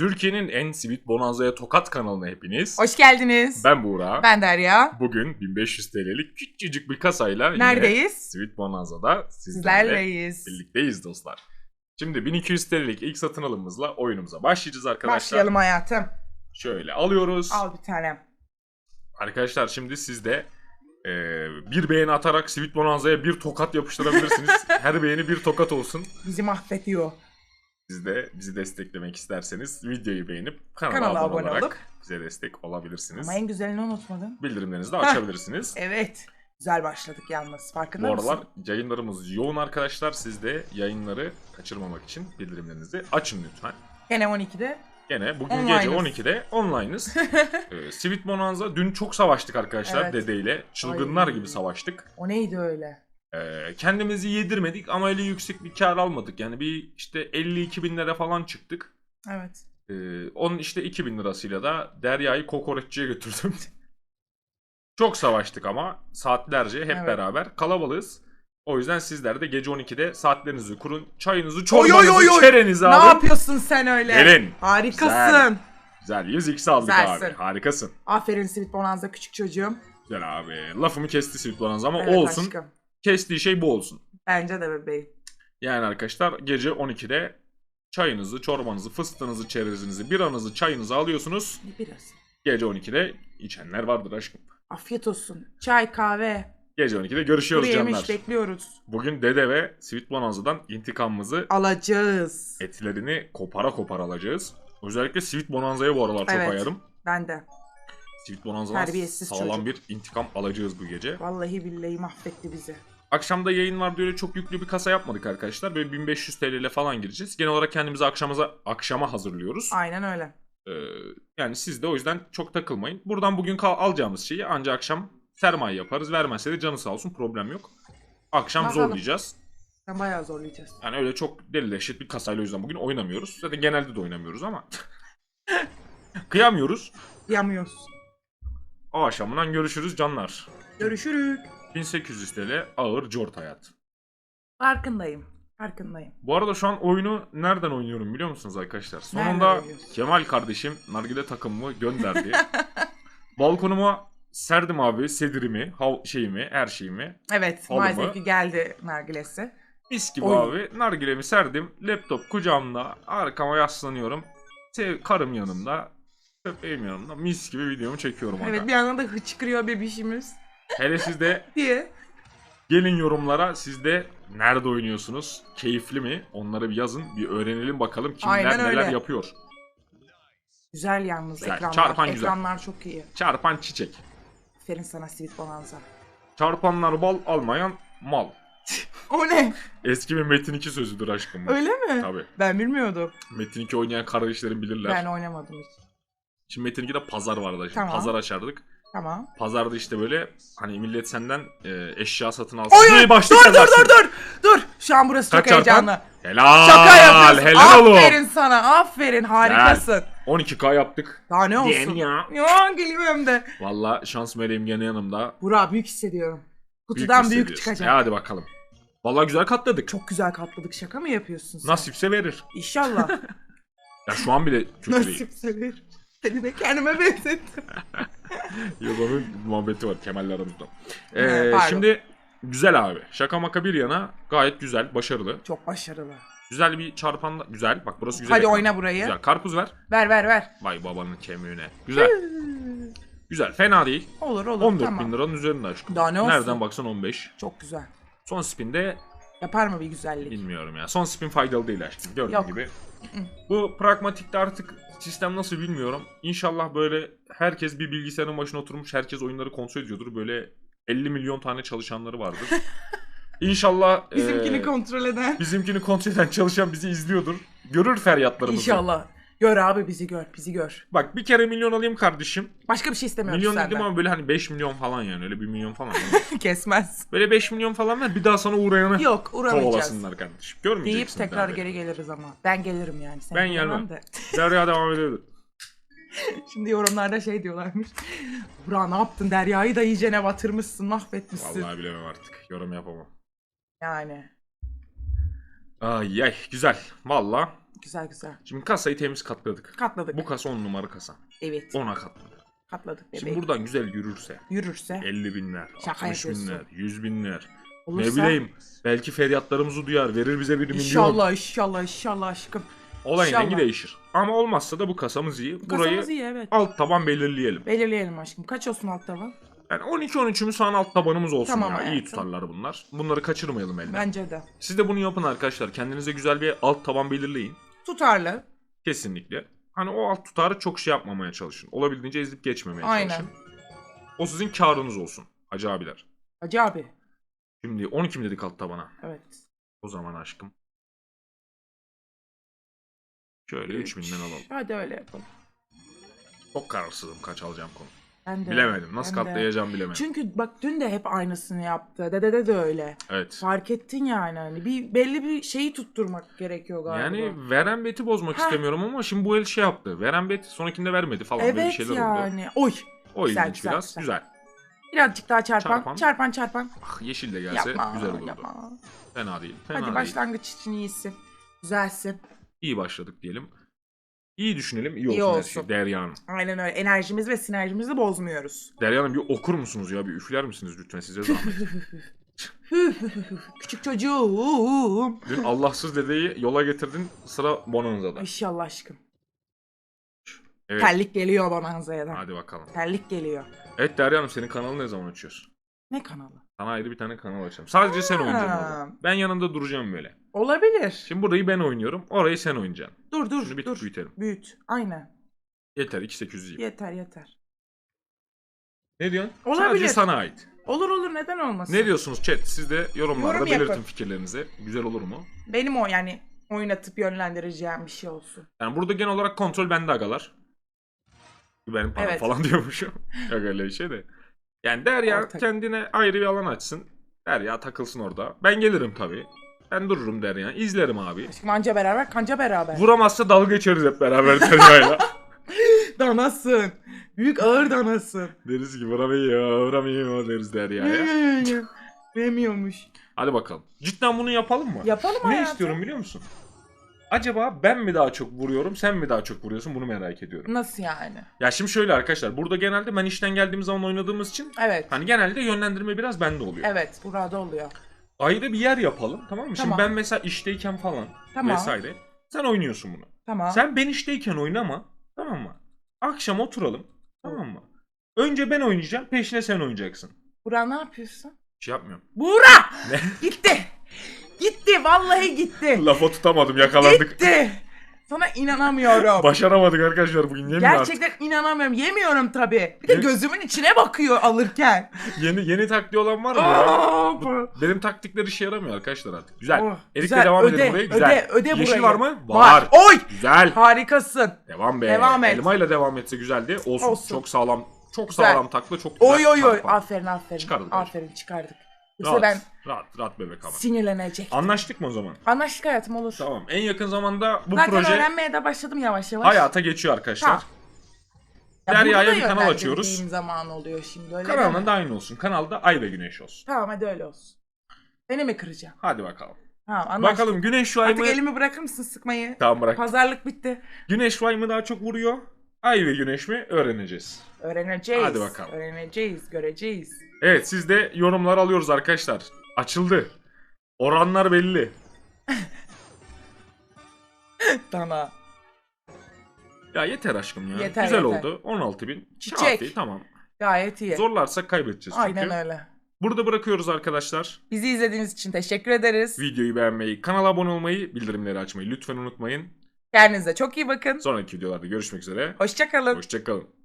Türkiye'nin en Sweet Bonanza'ya tokat kanalına hepiniz. Hoş geldiniz. Ben Buğra. Ben Derya. Bugün 1500 TL'lik küçücük bir kasayla Neredeyiz? Sweet Bonanza'da sizlerle Sizlerleyiz. birlikteyiz dostlar. Şimdi 1200 TL'lik ilk satın alımımızla oyunumuza başlayacağız arkadaşlar. Başlayalım hayatım. Şöyle alıyoruz. Al bir tane. Arkadaşlar şimdi siz de e, bir beğeni atarak Sweet Bonanza'ya bir tokat yapıştırabilirsiniz. Her beğeni bir tokat olsun. Bizi mahvediyor. Siz de bizi desteklemek isterseniz videoyu beğenip kanala, Kanala abone, abone olarak olup. bize destek olabilirsiniz. Ama en güzelini unutmadın. Bildirimlerinizi de açabilirsiniz. Evet. Güzel başladık yalnız. Farkında Bu mısın? aralar yayınlarımız yoğun arkadaşlar. Siz de yayınları kaçırmamak için bildirimlerinizi açın lütfen. Gene 12'de. Gene bugün Online'ız. gece 12'de online'ız. ee, Sweet Bonanza dün çok savaştık arkadaşlar Evet. dedeyle. Çılgınlar Ay. gibi savaştık. O neydi öyle? Ee, kendimizi yedirmedik ama öyle yüksek bir kar almadık. Yani bir işte 52 bin lira falan çıktık. Evet. Ee, onun işte 2000 lirasıyla da Derya'yı kokoreççiye götürdüm. Çok savaştık ama saatlerce hep Evet. beraber kalabalığız. O yüzden sizler de gece 12'de saatlerinizi kurun. Çayınızı, Oy, çorbanızı, oy, oy, oy. çerenizi Ne alın. yapıyorsun sen öyle? Gelin. Harikasın. Güzel 100x aldık Güzelsin. abi. Harikasın. Aferin Sweet Bonanza küçük çocuğum. Güzel abi. Lafımı kesti Sweet Bonanza ama Evet olsun. aşkım. Kestiği şey bu olsun. Bence de bebeğim. Yani arkadaşlar gece 12'de çayınızı, çorbanızı, fıstığınızı, çerezinizi, biranızı, çayınızı alıyorsunuz. Biraz. Gece 12'de içenler vardır aşkım. Afiyet olsun. Çay, kahve. Gece 12'de Kuru görüşüyoruz yemiş canlar. bekliyoruz. Bugün Dede ve Sweet Bonanza'dan intikamımızı Alacağız. etlerini kopara kopara alacağız. Özellikle Sweet Bonanza'ya bu aralar çok Evet. ayarım. Ben de. Sweet Bonanza'dan Terbiyesiz sağlam çocuk. bir intikam alacağız bu gece. Vallahi billahi mahvetti bizi. Akşamda yayın var diye çok yüklü bir kasa yapmadık arkadaşlar. Böyle 1500 TL ile falan gireceğiz. Genel olarak kendimizi akşamıza akşama hazırlıyoruz. Aynen öyle. Ee, yani siz de o yüzden çok takılmayın. Buradan bugün alacağımız şeyi ancak akşam sermaye yaparız. Vermezse de canı sağ olsun problem yok. Akşam Bakalım. zorlayacağız. Sen bayağı zorlayacağız. Yani öyle çok deli dehşet bir kasayla o yüzden bugün oynamıyoruz. Zaten genelde de oynamıyoruz ama. Kıyamıyoruz. Yamıyoruz. O aşamından görüşürüz canlar. Görüşürük. 1800 TL ağır cort hayat. Farkındayım. Farkındayım. Bu arada şu an oyunu nereden oynuyorum biliyor musunuz arkadaşlar? Sonunda? Kemal kardeşim nargile takımımı gönderdi. Balkonuma serdim abi sedirimi, hav şeyimi, her şeyimi. Evet Oldu maalesef ki geldi nargilesi. Mis gibi Oy. abi nargilemi serdim. Laptop kucağımda arkama yaslanıyorum. Sev, karım yanımda. Köpeğim yanımda. Mis gibi videomu çekiyorum Evet aga. bir yandan da hıçkırıyor bebişimiz Hele siz de diye. gelin yorumlara siz de nerede oynuyorsunuz? Keyifli mi? Onları bir yazın. Bir öğrenelim bakalım kimler Aynen neler öyle. yapıyor. Güzel yalnız Güzel, ekranlar. çarpan güzel. ekranlar çok iyi. Çarpan çiçek. Aferin sana Sweet Bonanza. Çarpanlar bal almayan mal. O ne? Eski bir Metin 2 sözüdür aşkım. bu. Öyle mi? Tabii. Ben bilmiyordum. Metin 2 oynayan kardeşlerim bilirler. Ben oynamadım hiç. Şimdi Metin 2'de pazar vardı. Şimdi Tamam. pazar açardık. Tamam. Pazarda işte böyle hani millet senden e, eşya satın alsın. Oy, diye dur başlık dur yazarsın. dur dur. Dur. Şu an burası Kaç çok heyecanlı. çarpan? Helal. Şaka yapıyorsun. Helal oğlum. Aferin sana. Aferin. Harikasın. 12K yaptık. Daha ne olsun? Diyen ya. Ya geliyor hem de. Valla şans meleğim gene yanımda. Burak büyük hissediyorum. Kutudan büyük, hissediyorsun. çıkacak. E hadi bakalım. Valla güzel katladık. Çok güzel katladık. Şaka mı yapıyorsun sen? Nasipse verir. İnşallah. Ya şu an bile kötü değil. Nasipse verir. Seni de kendime benzettim. Yok onun muhabbeti var Kemal'le aramızda. Ee, pardon. şimdi güzel abi. Şaka maka bir yana gayet güzel, başarılı. Çok başarılı. Güzel bir çarpan da- güzel. Bak burası güzel. Hadi ekran. oyna burayı. Güzel. Karpuz ver. Ver ver ver. Vay babanın kemiğine. Güzel. güzel. Fena değil. Olur olur 14 tamam. bin liranın üzerinde aşkım. Daha ne olsun? Nereden baksan 15. Çok güzel. Son spinde Yapar mı bir güzellik? bilmiyorum ya. Son spin faydalı değil aşkım. Gördüğün Yok. gibi. Bu pragmatikte artık sistem nasıl bilmiyorum. İnşallah böyle herkes bir bilgisayarın başına oturmuş. Herkes oyunları kontrol ediyordur. Böyle 50 milyon tane çalışanları vardır. İnşallah Bizimkini eee, kontrol eden. bizimkini kontrol eden çalışan bizi izliyordur. Görür feryatlarımızı. İnşallah. Gör abi bizi gör. Bizi gör. Bak bir kere milyon alayım kardeşim. Başka bir şey istemiyoruz milyon senden. dedim ama böyle hani 5 milyon falan yani. Öyle 1 milyon falan. Kesmez. böyle 5 milyon falan ver bir daha sana uğrayanı Yok uğramayacağız. kovalasınlar kardeşim. Görmeyeceksin. Deyip tekrar bir daha geri geliriz ama. Ben gelirim yani. Sen Ben gelemem gelmem. De. beni. Derya devam ediyordu. Şimdi yorumlarda şey diyorlarmış. Burak ne yaptın? Derya'yı da iyicene batırmışsın, mahvetmişsin. Vallahi bilemem artık. Yorum yapamam. Yani. Ay ay güzel. Valla Güzel güzel. Şimdi kasayı temiz katladık. Katladık. Bu kasa 10 numara kasa. Evet. 10'a katladık. Katladık Şimdi bebeğim. buradan güzel yürürse Yürürse. 50 binler, Şaka 60 yapıyorsun. binler, 100 binler. Olursa. Ne bileyim belki feryatlarımızı duyar verir bize bir milyon. İnşallah inşallah inşallah aşkım. Olayın İnşallah. rengi değişir. Ama olmazsa da bu kasamız iyi. Burayı Kasamız iyi evet. alt taban belirleyelim. Belirleyelim aşkım. Kaç olsun alt tavan? Yani 12-13'ümüz falan alt tabanımız olsun Tamam ya. İyi hayatım. tutarlar bunlar. Bunları kaçırmayalım elden. Bence de. Siz de bunu yapın arkadaşlar. Kendinize güzel bir alt taban belirleyin. Tutarlı. Kesinlikle. Hani o alt tutarı çok şey yapmamaya çalışın. Olabildiğince ezip geçmemeye Aynen. çalışın. O sizin karınız olsun. Hacı abiler. Hacı abi. Şimdi 12 mi dedik alt tabana? Evet. O zaman aşkım. Şöyle 3000'den alalım. Hadi öyle yapalım. Çok kararsızım kaç alacağım konu. Ben de. Bilemedim. Nasıl ben de. katlayacağım bilemedim. Çünkü bak dün de hep aynısını yaptı. Dedede de öyle. Evet. Fark ettin yani hani bir belli bir şeyi tutturmak gerekiyor galiba. Yani veren beti bozmak Heh. istemiyorum ama şimdi bu el şey yaptı. Veren bet sonrakinde vermedi falan böyle bir evet şeyler oldu. yani. Oy. O Güzel, ilginç güzel, biraz. güzel. Güzel. Birazcık daha çarpan. Çarpan. Çarpan çarpan. Ah yeşil de gelse yapma. güzel olurdu. yapma. Fena değil. Fena Hadi değil. başlangıç için iyisin. Güzelsin. İyi başladık diyelim. İyi düşünelim. iyi olsun. İyi her olsun. Derya Hanım. Aynen öyle. Enerjimiz ve sinerjimizi bozmuyoruz. Derya Hanım bir okur musunuz ya? Bir üfler misiniz lütfen size zahmet. Küçük çocuğum. Dün Allahsız dedeyi yola getirdin sıra Bonanza'da. İnşallah aşkım. Evet. Terlik geliyor Bonanza'dan. Hadi bakalım. Terlik geliyor. Evet Derya Hanım senin kanalı ne zaman açıyorsun? Ne kanalı? Sana ayrı bir tane kanal açacağım. Sadece sen oynayacaksın orada. Ben yanında duracağım böyle. Olabilir. Şimdi burayı ben oynuyorum. Orayı sen oynayacaksın. dur dur Şunu bir dur. tık büyütelim. Büyüt. Aynen. Yeter 2800 iyi. Yeter yeter. Ne diyorsun? Olabilir. Sadece sana ait. Olur olur neden olmasın? Ne diyorsunuz chat? Siz de yorumlarda Yorum belirtin yapın. fikirlerinizi. Güzel olur mu? Benim o yani oynatıp yönlendireceğim bir şey olsun. Yani burada genel olarak kontrol bende agalar. Benim param Evet. falan diyormuşum. Yok öyle bir şey de. Yani Derya Ortak. kendine ayrı bir alan açsın. Derya takılsın orada. Ben gelirim tabii. Ben dururum Derya. İzlerim abi. Aşkım anca beraber kanca beraber. Vuramazsa dalga geçeriz hep beraber Derya'yla. danasın. Büyük ağır danasın. deriz ki vuramıyor, vuramıyor deriz Derya'ya. Demiyormuş. Hadi bakalım. Cidden bunu yapalım mı? Yapalım Ne hayatım. istiyorum biliyor musun? Acaba ben mi daha çok vuruyorum, sen mi daha çok vuruyorsun bunu merak ediyorum. Nasıl yani? Ya şimdi şöyle arkadaşlar, burada genelde ben işten geldiğim zaman oynadığımız için Evet. hani genelde yönlendirme biraz bende oluyor. Evet burada oluyor. Ayrı bir yer yapalım tamam mı? Tamam. Şimdi ben mesela işteyken falan Tamam. vesaire sen oynuyorsun bunu. Tamam. Sen ben işteyken oynama tamam mı? Akşam oturalım tamam mı? Önce ben oynayacağım peşine sen oynayacaksın. Burak ne yapıyorsun? Bir şey yapmıyorum. Burak! Ne? Gitti. Gitti vallahi gitti. Lafa tutamadım yakalandık. Gitti. Sana inanamıyorum. Başaramadık arkadaşlar bugün yemin artık. Gerçekten inanamıyorum. Yemiyorum tabii. Bir de Ne? gözümün içine bakıyor alırken. Yeni yeni taktiği olan var mı ya? Aa, Bu- Benim taktikler işe yaramıyor arkadaşlar artık. Güzel. Oh, Erik'le güzel. devam Öde, edelim buraya. Güzel. öde, öde Yeşil burayı. var mı? Var. Oy! Güzel. Harikasın. Devam be. Devam et. Elmayla devam etse güzeldi. Olsun. Olsun. Çok sağlam. Çok Güzel. sağlam takla. Çok güzel. Oy oy oy. Aferin aferin. Çıkardık Aferin çıkardık. Yoksa Rahat, ben rahat, rahat bebek ama. sinirlenecek. Anlaştık mı o zaman? Anlaştık hayatım olur. Tamam. En yakın zamanda bu Zaten proje öğrenmeye de başladım yavaş yavaş. hayata geçiyor arkadaşlar. Tamam. Ya Derya'ya bir kanal açıyoruz. zaman oluyor şimdi öyle Kanalının deme. da aynı olsun. Kanalda ay ve güneş olsun. Tamam hadi öyle olsun. Seni mi kıracağım? Hadi bakalım. Tamam anlaştık. Bakalım güneş şu ay Artık mı? elimi bırakır mısın sıkmayı? Tamam bırak. Pazarlık bitti. Güneş şu ay mı daha çok vuruyor? Ay ve güneş mi? Öğreneceğiz. Öğreneceğiz. Hadi bakalım. Öğreneceğiz, göreceğiz. Evet siz de yorumlar alıyoruz arkadaşlar. Açıldı. Oranlar belli. Dana. Ya yeter aşkım ya. Yeter, Güzel yeter. oldu. 16 bin. Çiçek. tamam. Gayet iyi. Zorlarsak kaybedeceğiz çünkü. Aynen öyle. Burada bırakıyoruz arkadaşlar. Bizi izlediğiniz için teşekkür ederiz. Videoyu beğenmeyi, kanala abone olmayı, bildirimleri açmayı lütfen unutmayın. Kendinize çok iyi bakın. Sonraki videolarda görüşmek üzere. Hoşçakalın. Hoşçakalın.